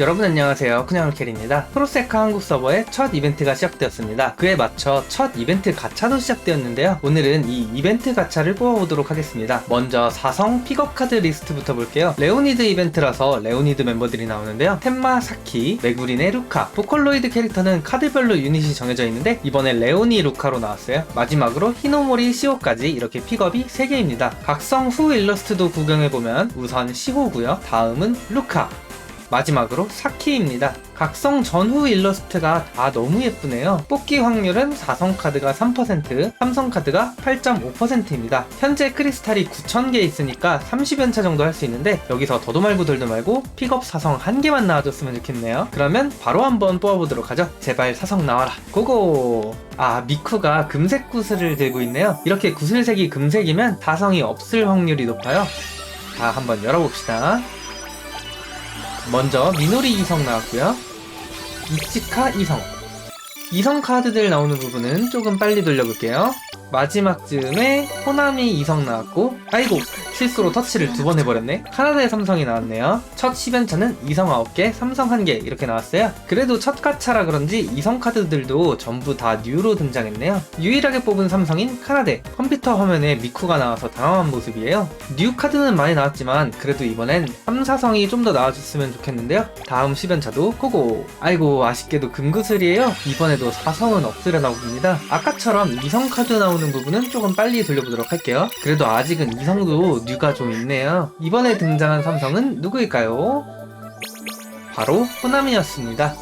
여러분 안녕하세요. 그냥을캐리입니다. 프로세카 한국 서버의 첫 이벤트가 시작되었습니다. 그에 맞춰 첫 이벤트 가차도 시작되었는데요. 오늘은 이 이벤트 가차를 뽑아보도록 하겠습니다. 먼저 4성 픽업 카드 리스트부터 볼게요. 레오니드 이벤트라서 레오니드 멤버들이 나오는데요. 템마 사키, 메구린의 루카, 보컬로이드 캐릭터는 카드별로 유닛이 정해져 있는데 이번에 레오니 루카로 나왔어요. 마지막으로 히노모리 시호까지 이렇게 픽업이 3개입니다. 각성 후 일러스트도 구경해보면 우선 시호고요. 다음은 루카, 마지막으로 사키입니다. 각성 전후 일러스트가 다 너무 예쁘네요. 뽑기 확률은 4성 카드가 3%, 3성 카드가 8.5%입니다. 현재 크리스탈이 9,000개 있으니까 30연차 정도 할 수 있는데 여기서 더도 말고 덜도 말고 픽업 4성 한 개만 나와줬으면 좋겠네요. 그러면 바로 한번 뽑아보도록 하죠. 제발 4성 나와라. 고고! 아, 미쿠가 금색 구슬을 들고 있네요. 이렇게 구슬색이 금색이면 4성이 없을 확률이 높아요. 자, 한번 열어봅시다. 먼저 미노리 이성 나왔고요. 이치카 이성. 이성 카드들 나오는 부분은 조금 빨리 돌려볼게요. 마지막 즈음에 호나미 이성 나왔고 아이고 실수로 터치를 두 번 해버렸네. 카나다의 삼성이 나왔네요. 첫 10연차는 이성 9개 삼성 1개 이렇게 나왔어요. 그래도 첫 가차라 그런지 이성 카드들도 전부 다 뉴로 등장했네요. 유일하게 뽑은 삼성인 카나데. 컴퓨터 화면에 미쿠가 나와서 당황한 모습이에요. 뉴 카드는 많이 나왔지만 그래도 이번엔 3, 4성이 좀 더 나와줬으면 좋겠는데요. 다음 10연차도 고고. 아이고 아쉽게도 금구슬이에요. 이번에도 4성은 없으려나 봅니다. 아까처럼 이성 카드 나오는 부분은 조금 빨리 돌려보도록 할게요 그래도 아직은 이성도 뉴가 좀 있네요 이번에 등장한 삼성은 누구일까요? 바로 호남이었습니다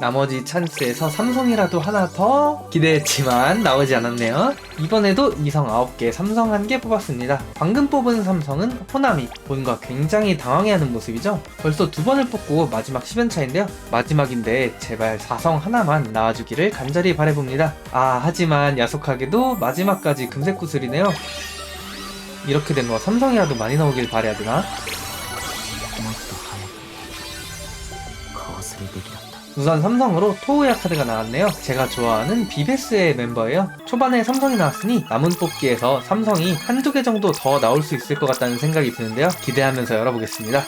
나머지 찬스에서 삼성이라도 하나 더 기대했지만 나오지 않았네요. 이번에도 이성 9개, 삼성 1개 뽑았습니다. 방금 뽑은 삼성은 호나미. 뭔가 굉장히 당황해하는 모습이죠? 벌써 두 번을 뽑고 마지막 10연차인데요. 마지막인데 제발 4성 하나만 나와주기를 간절히 바래봅니다. 아, 하지만 야속하게도 마지막까지 금색 구슬이네요. 이렇게 된 거 삼성이라도 많이 나오길 바래야 되나? もっと早くこうするべきだった 우선 삼성으로 토우야 카드가 나왔네요. 제가 좋아하는 비베스의 멤버예요. 초반에 삼성이 나왔으니 남은 뽑기에서 삼성이 한두 개 정도 더 나올 수 있을 것 같다는 생각이 드는데요. 기대하면서 열어보겠습니다.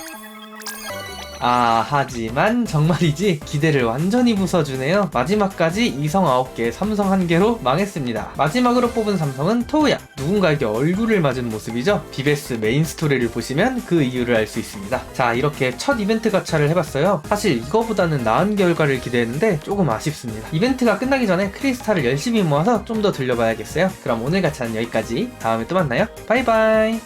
아, 하지만 정말이지 기대를 완전히 부숴주네요. 마지막까지 이성 9개, 삼성 1개로 망했습니다. 마지막으로 뽑은 삼성은 토우야. 누군가에게 얼굴을 맞은 모습이죠. 비베스 메인 스토리를 보시면 그 이유를 알 수 있습니다. 자, 이렇게 첫 이벤트 가차를 해봤어요. 사실 이거보다는 나은 결과를 기대했는데 조금 아쉽습니다. 이벤트가 끝나기 전에 크리스탈을 열심히 모아서 좀 더 들려봐야겠어요. 그럼 오늘 가차는 여기까지. 다음에 또 만나요. 바이바이.